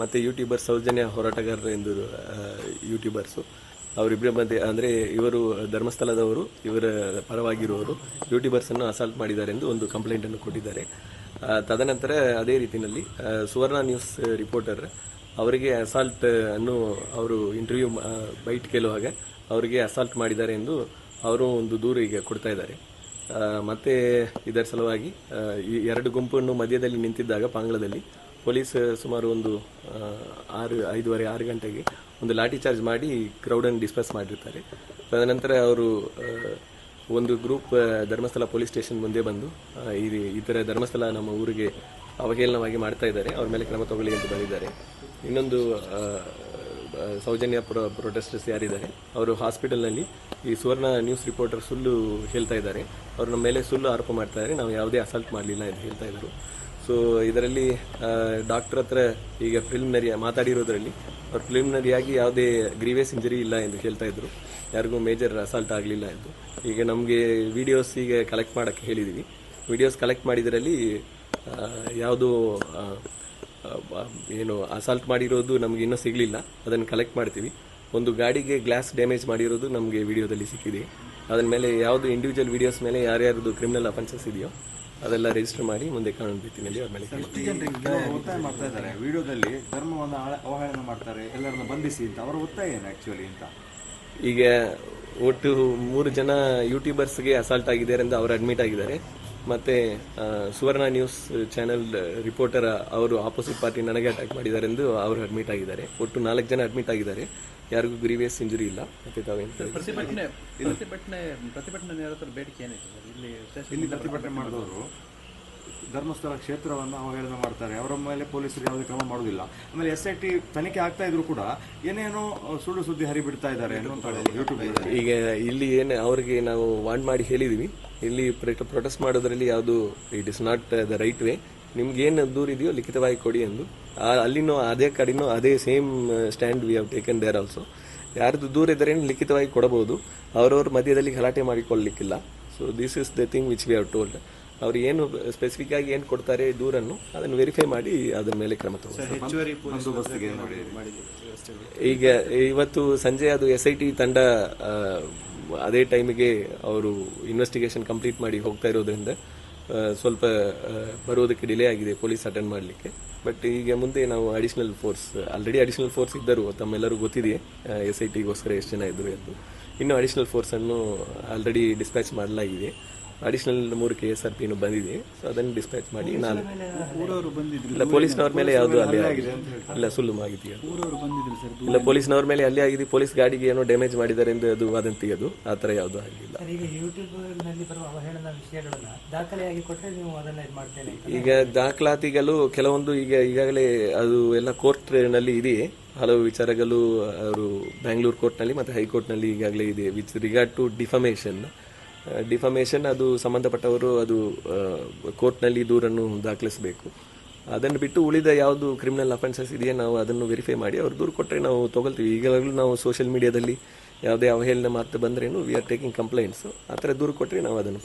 ಮತ್ತೆ ಯೂಟ್ಯೂಬರ್ ಸೌಜನ್ಯ ಹೋರಾಟಗಾರರು ಎಂದು ಯೂಟ್ಯೂಬರ್ಸು ಅವರಿಬ್ಬರ ಮಧ್ಯೆ, ಅಂದರೆ ಇವರು ಧರ್ಮಸ್ಥಳದವರು, ಇವರ ಪರವಾಗಿರುವವರು ಯೂಟ್ಯೂಬರ್ಸನ್ನು ಅಸಾಲ್ಟ್ ಮಾಡಿದ್ದಾರೆ ಎಂದು ಒಂದು ಕಂಪ್ಲೇಂಟನ್ನು ಕೊಟ್ಟಿದ್ದಾರೆ. ತದನಂತರ ಅದೇ ರೀತಿಯಲ್ಲಿ ಸುವರ್ಣ ನ್ಯೂಸ್ ರಿಪೋರ್ಟರ್ ಅವರಿಗೆ ಅಸಾಲ್ಟ್ ಅನ್ನು ಅವರು ಇಂಟರ್ವ್ಯೂ ಬೈಟ್ ಕೇಳುವಾಗ ಅವರಿಗೆ ಅಸಾಲ್ಟ್ ಮಾಡಿದ್ದಾರೆ ಎಂದು ಅವರು ಒಂದು ದೂರು ಈಗ ಕೊಡ್ತಾ ಇದ್ದಾರೆ. ಮತ್ತೆ ಇದರ ಸಲುವಾಗಿ ಈ ಎರಡು ಗುಂಪನ್ನು ಮಧ್ಯದಲ್ಲಿ ನಿಂತಿದ್ದಾಗ, ಪಾಂಗ್ಳದಲ್ಲಿ ಪೊಲೀಸ್ ಸುಮಾರು ಒಂದು ಆರು, ಐದುವರೆ, ಆರು ಗಂಟೆಗೆ ಒಂದು ಲಾಠಿ ಚಾರ್ಜ್ ಮಾಡಿ ಕ್ರೌಡನ್ನು ಡಿಸ್ಪರ್ಸ್ ಮಾಡಿರ್ತಾರೆ. ತದನಂತರ ಅವರು ಒಂದು ಗ್ರೂಪ್ ಧರ್ಮಸ್ಥಳ ಪೊಲೀಸ್ ಸ್ಟೇಷನ್ ಮುಂದೆ ಬಂದು ಈ ಈ ಥರ ಧರ್ಮಸ್ಥಳ ನಮ್ಮ ಊರಿಗೆ ಅವಹೇಳನವಾಗಿ ಮಾಡ್ತಾ ಇದ್ದಾರೆ. ಅವ್ರ ಮೇಲೆ ಕ್ರಮ ತಗೊಳ್ಳಿ ಅಂತ ಬಂದಿದ್ದಾರೆ. ಇನ್ನೊಂದು ಸೌಜನ್ಯ ಪ್ರೊ ಪ್ರೊಟೆಸ್ಟರ್ಸ್ ಯಾರಿದ್ದಾರೆ, ಅವರು ಹಾಸ್ಪಿಟಲ್ನಲ್ಲಿ ಈ ಸುವರ್ಣ ನ್ಯೂಸ್ ರಿಪೋರ್ಟರ್ ಸುಳ್ಳು ಹೇಳ್ತಾ ಇದ್ದಾರೆ. ಅವರು ನಮ್ಮ ಮೇಲೆ ಸುಳ್ಳು ಆರೋಪ ಮಾಡ್ತಾ ಇದ್ದಾರೆ. ನಾವು ಯಾವುದೇ ಅಸಾಲ್ಟ್ ಮಾಡಲಿಲ್ಲ ಅಂತ ಹೇಳ್ತಾ ಇದ್ರು. ಸೊ ಇದರಲ್ಲಿ ಡಾಕ್ಟರ್ ಹತ್ರ ಈಗ ಪ್ರಿಲಿಮಿನರಿ ಮಾತಾಡಿರೋದ್ರಲ್ಲಿ, ಅವ್ರು ಪ್ರಿಲಿಮಿನರಿಯಾಗಿ ಯಾವುದೇ ಗ್ರೀವಿಯಸ್ ಇಂಜರಿ ಇಲ್ಲ ಎಂದು ಹೇಳ್ತಾ ಇದ್ರು. ಯಾರಿಗೂ ಮೇಜರ್ ಅಸಾಲ್ಟ್ ಆಗಲಿಲ್ಲ ಎಂದು. ಈಗ ನಮಗೆ ವಿಡಿಯೋಸ್ ಈಗ ಕಲೆಕ್ಟ್ ಮಾಡೋಕ್ಕೆ ಹೇಳಿದ್ದೀವಿ ವಿಡಿಯೋಸ್ ಕಲೆಕ್ಟ್ ಮಾಡಿದ್ರಲ್ಲಿ ಯಾವುದು ಏನು ಅಸಾಲ್ಟ್ ಮಾಡಿರೋದು ನಮಗೆ ಇನ್ನೂ ಸಿಗಲಿಲ್ಲ. ಅದನ್ನು ಕಲೆಕ್ಟ್ ಮಾಡ್ತೀವಿ. ಒಂದು ಗಾಡಿಗೆ ಗ್ಲಾಸ್ ಡ್ಯಾಮೇಜ್ ಮಾಡಿರೋದು ನಮಗೆ ವಿಡಿಯೋದಲ್ಲಿ ಸಿಕ್ಕಿದೆ. ಅದನ್ನ ಮೇಲೆ ಯಾವುದು ಇಂಡಿವಿಜುವಲ್ ವಿಡಿಯೋಸ್ ಮೇಲೆ ಯಾರ್ಯಾರ್ದು ಕ್ರಿಮಿನಲ್ ಅಫೆನ್ಸಸ್ ಇದೆಯೋ ಅದೆಲ್ಲ ರಿಜಿಸ್ಟರ್ ಮಾಡಿ ಮುಂದೆ ಕಾನೂನು ರೀತಿಯಲ್ಲಿ ಅವ್ರ ಮೇಲೆ ಒತ್ತಾಯ ಮಾಡ್ತಾ ಇದ್ದಾರೆ. ವಿಡಿಯೋದಲ್ಲಿ ಧರ್ಮವನ್ನು ಆಳ- ಅವಹೇಳನ ಮಾಡ್ತಾರೆ ಎಲ್ಲರನ್ನ ಬಂಧಿಸಿ ಅಂತ. ಅವರ ಒತ್ತಾಯ ಏನು ಆಕ್ಚುಲಿ ಅಂತ? ಈಗ ಒಟ್ಟು ಮೂರು ಜನ ಯೂಟ್ಯೂಬರ್ಸ್ಗೆ ಅಸಾಲ್ಟ್ ಆಗಿದ್ದಾರೆ ಅಂತ ಅವರು ಅಡ್ಮಿಟ್ ಆಗಿದ್ದಾರೆ. ಮತ್ತೆ ಸುವರ್ಣ ನ್ಯೂಸ್ ಚಾನೆಲ್ ರಿಪೋರ್ಟರ್ ಅವರು ಆಪೋಸಿಟ್ ಪಾರ್ಟಿ ನನಗೆ ಅಟ್ಯಾಕ್ ಮಾಡಿದ್ದಾರೆ ಎಂದು ಅವರು ಅಡ್ಮಿಟ್ ಆಗಿದ್ದಾರೆ. ಒಟ್ಟು ನಾಲ್ಕು ಜನ ಅಡ್ಮಿಟ್ ಆಗಿದ್ದಾರೆ. ಯಾರಿಗೂ ಗ್ರೀವಿಯಸ್ ಇಂಜುರಿ ಇಲ್ಲ. ಪ್ರತಿಭಟನೆ ಪ್ರತಿಭಟನೆ ಬೇಡಿಕೆ ಏನಿದೆ ಸರ್? ಇಲ್ಲಿ ಸ್ಟೇಷನ್ ಇಲ್ಲಿ ಪ್ರತಿಭಟನೆ ಮಾಡಿದವರು ಧರ್ಮಸ್ಥಳ ಕ್ಷೇತ್ರವನ್ನು ಅವಹೇಳನ ಮಾಡ್ತಾರೆ. ಅವರ ಮೇಲೆ ಪೊಲೀಸರು ಯಾವುದೇ ಕ್ರಮ ಮಾಡೋದಿಲ್ಲ ಆಮೇಲೆ ಎಸ್ ಐ ಟಿ ತನಿಖೆ ಆಗ್ತಾ ಇದ್ರು ಕೂಡ ಏನೇನೋ ಸುಳ್ಳು ಸುದ್ದಿ ಹರಿಬಿಡ್ತಾ ಇದ್ದಾರೆ ಯೂಟ್ಯೂಬ್ ಈಗ ಇಲ್ಲಿ ಏನು ಅವರಿಗೆ ನಾವು ವಾಂಡ್ ಮಾಡಿ ಹೇಳಿದೀವಿ. ಇಲ್ಲಿ ಪ್ರೊಟೆಸ್ಟ್ ಮಾಡೋದ್ರಲ್ಲಿ ಯಾವುದು it is not the right way ನಿಮ್ಗೆ ಏನು ದೂರ ಇದೆಯೋ ಲಿಖಿತವಾಗಿ ಕೊಡಿ ಎಂದು. ಅಲ್ಲಿನೂ ಅದೇ ಕಡೆನೂ ಅದೇ same stand we have taken there also ಯಾರದು ದೂರ ಇದ್ದರೆ ಲಿಖಿತವಾಗಿ ಕೊಡಬಹುದು. ಅವರವ್ರ ಮಧ್ಯದಲ್ಲಿ ಗಲಾಟೆ ಮಾಡಿಕೊಳ್ಳಲಿಕ್ಕಿಲ್ಲ so this is the thing which we have told ಅವ್ರು ಏನು ಸ್ಪೆಸಿಫಿಕ್ ಆಗಿ ಏನು ಕೊಡ್ತಾರೆ ದೂರನ್ನು ಅದನ್ನು ವೆರಿಫೈ ಮಾಡಿ ಅದ್ರ ಮೇಲೆ ಕ್ರಮ ತಗೊಳ್ತಾರೆ ಈಗ ಇವತ್ತು ಸಂಜೆ ಅದು ಎಸ್ ಐ ಟಿ ತಂಡ ಅದೇ ಟೈಮಿಗೆ ಅವರು ಇನ್ವೆಸ್ಟಿಗೇಷನ್ ಕಂಪ್ಲೀಟ್ ಮಾಡಿ ಹೋಗ್ತಾ ಇರೋದ್ರಿಂದ ಸ್ವಲ್ಪ ಬರೋದಕ್ಕೆ ಡಿಲೇ ಆಗಿದೆ ಪೊಲೀಸ್ ಅಟೆಂಡ್ ಮಾಡಲಿಕ್ಕೆ. ಬಟ್ ಈಗ ಮುಂದೆ ನಾವು additional force already additional force ಇದ್ದರು ತಮ್ಮೆಲ್ಲರೂ ಗೊತ್ತಿದೆ ಎಸ್ ಐ ಟಿಗೋಸ್ಕರ ಎಷ್ಟು ಜನ ಇದ್ದರು ಎಂದು. ಇನ್ನು ಅಡಿಷನಲ್ ಫೋರ್ಸನ್ನು ಆಲ್ರೆಡಿ ಡಿಸ್ಪ್ಯಾಚ್ ಮಾಡಲಾಗಿದೆ. ಅಡಿಷನಲ್ ಮೂರು ಕೆ ಎಸ್ ಆರ್ ಪಿನೂ ಬಂದಿದೆ. ಸೊ ಅದನ್ನು ಡಿಸ್ಪ್ಯಾಚ್ ಮಾಡಿ ನಾನು ಇಲ್ಲ ಪೊಲೀಸ್ನವ್ರ ಮೇಲೆ ಯಾವುದು ಅಲ್ಲಿ ಆಗಿದೆ ಇಲ್ಲ ಸುಳ್ಳು ಮಾಹಿತಿ. ಇಲ್ಲ ಪೊಲೀಸ್ನವ್ರ ಮೇಲೆ ಅಲ್ಲಿ ಆಗಿದೆ. ಪೊಲೀಸ್ ಗಾಡಿಗೆ ಏನೋ ಡ್ಯಾಮೇಜ್ ಮಾಡಿದ್ದಾರೆ ಎಂದು ಅದು ವಾದಂತಿ ಅದು. ಆ ಥರ ಯಾವುದು ಆಗಿಲ್ಲ. ಈಗ ಯೂಟ್ಯೂಬ್ನಲ್ಲಿ ಬರುವ ಅವಹೇಳನ ವಿಷಯಗಳನ್ನ ದಾಖಲೆಯಾಗಿ ಕೊಟ್ಟರೆ ನೀವು ಅದನ್ನ ಇದು ಮಾಡ್ತೇನೆ ಈಗ ದಾಖಲಾತಿಗಳು ಕೆಲವೊಂದು ಈಗ ಈಗಾಗಲೇ ಅದು ಎಲ್ಲ ಕೋರ್ಟ್ನಲ್ಲಿ ಇದೆಯೇ. ಹಲವು ವಿಚಾರಗಳು ಅವರು ಬ್ಯಾಂಗ್ಳೂರ್ ಕೋರ್ಟ್ನಲ್ಲಿ ಮತ್ತು ಹೈಕೋರ್ಟ್ನಲ್ಲಿ ಈಗಾಗಲೇ ಇದೆ. With regard to defamation defamation ಅದು ಸಂಬಂಧಪಟ್ಟವರು ಅದು ಕೋರ್ಟ್ನಲ್ಲಿ ದೂರನ್ನು ದಾಖಲಿಸಬೇಕು. ಅದನ್ನು ಬಿಟ್ಟು ಉಳಿದ ಯಾವುದು ಕ್ರಿಮಿನಲ್ ಅಫೆನ್ಸಸ್ ಇದೆಯಾ ನಾವು ಅದನ್ನು ವೆರಿಫೈ ಮಾಡಿ, ಅವ್ರು ದೂರು ಕೊಟ್ಟರೆ ನಾವು ತೊಗೊಳ್ತೀವಿ. ಈಗಾಗಲೂ ನಾವು ಸೋಷಿಯಲ್ ಮೀಡಿಯಾದಲ್ಲಿ ಯಾವುದೇ ಅವಹೇಳನ ಮಾತು ಬಂದ್ರೇನು ವಿ ಆರ್ ಟೇಕಿಂಗ್ ಕಂಪ್ಲೇಂಟ್ಸ್ ಆ ಥರ ದೂರು ಕೊಟ್ಟರೆ ನಾವು ಅದನ್ನು